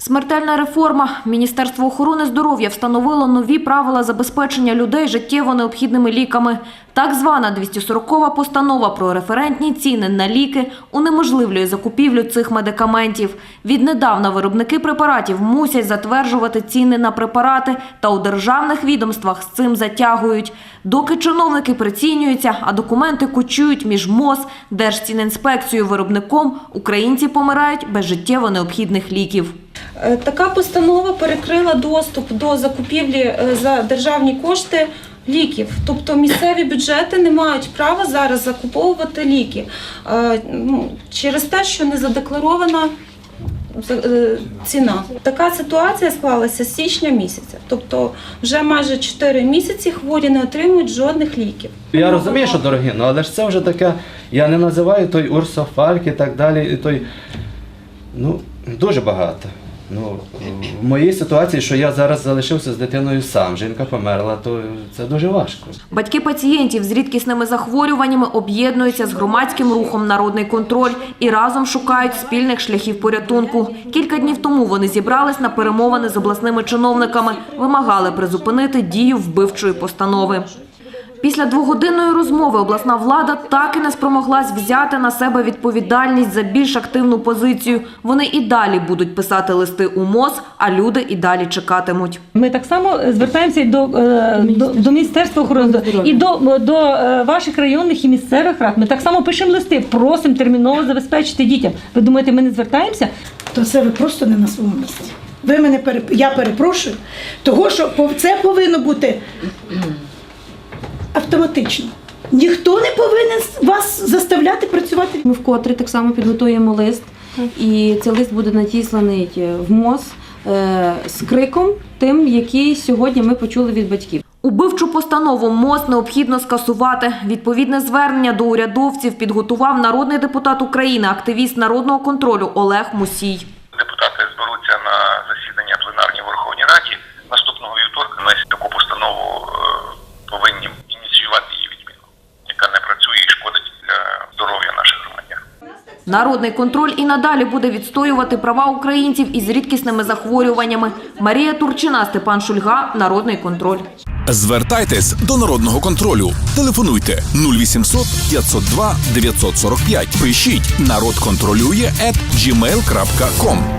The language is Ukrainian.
Смертельна реформа. Міністерство охорони здоров'я встановило нові правила забезпечення людей життєво необхідними ліками. Так звана 240 постанова про референтні ціни на ліки унеможливлює закупівлю цих медикаментів. Віднедавна виробники препаратів мусять затверджувати ціни на препарати та у державних відомствах з цим затягують. Доки чиновники прицінюються, а документи кучують між МОЗ, Держцінінспекцією, виробником, українці помирають без життєво необхідних ліків. Е, Така постанова перекрила доступ до закупівлі е, за державні кошти ліків. Тобто місцеві бюджети не мають права зараз закуповувати ліки е, ну, через те, що не задекларована ціна. Така ситуація склалася з січня місяця. Тобто вже майже 4 місяці хворі не отримують жодних ліків. Я розумію, що дорогі, ну але ж це вже таке, я не називаю той Урсофальк і так далі, і той, ну, дуже багато. Ну, в моїй ситуації, що я зараз залишився з дитиною сам, жінка померла, то це дуже важко. Батьки пацієнтів з рідкісними захворюваннями об'єднуються з громадським рухом Народний контроль і разом шукають спільних шляхів порятунку. Кілька днів тому вони зібрались на перемовини з обласними чиновниками, вимагали призупинити дію вбивчої постанови. Після двогодинної розмови обласна влада так і не спромоглась взяти на себе відповідальність за більш активну позицію. Вони і далі будуть писати листи у МОЗ, а люди і далі чекатимуть. Ми так само звертаємося і до, е, до, до Міністерства охорони здоров'я, і до, до е, ваших районних і місцевих рад. Ми так само пишемо листи, просимо терміново забезпечити дітям. Ви думаєте, ми не звертаємося? то це ви просто не на своєму місці. Ви мене я перепрошую, того що це повинно бути автоматично. Ніхто не повинен вас заставляти працювати. Ми вкотре так само підготуємо лист, і цей лист буде надісланий в МОЗ е, з криком, тим, який сьогодні ми почули від батьків. Убивчу постанову МОЗ необхідно скасувати. Відповідне звернення до урядовців підготував народний депутат України, активіст народного контролю Олег Мусій. Народний контроль і надалі буде відстоювати права українців із рідкісними захворюваннями. Марія Турчина, Степан Шульга, Народний контроль. Звертайтесь до народного контролю. Телефонуйте 0800 502 945. Пишіть народ контролює at.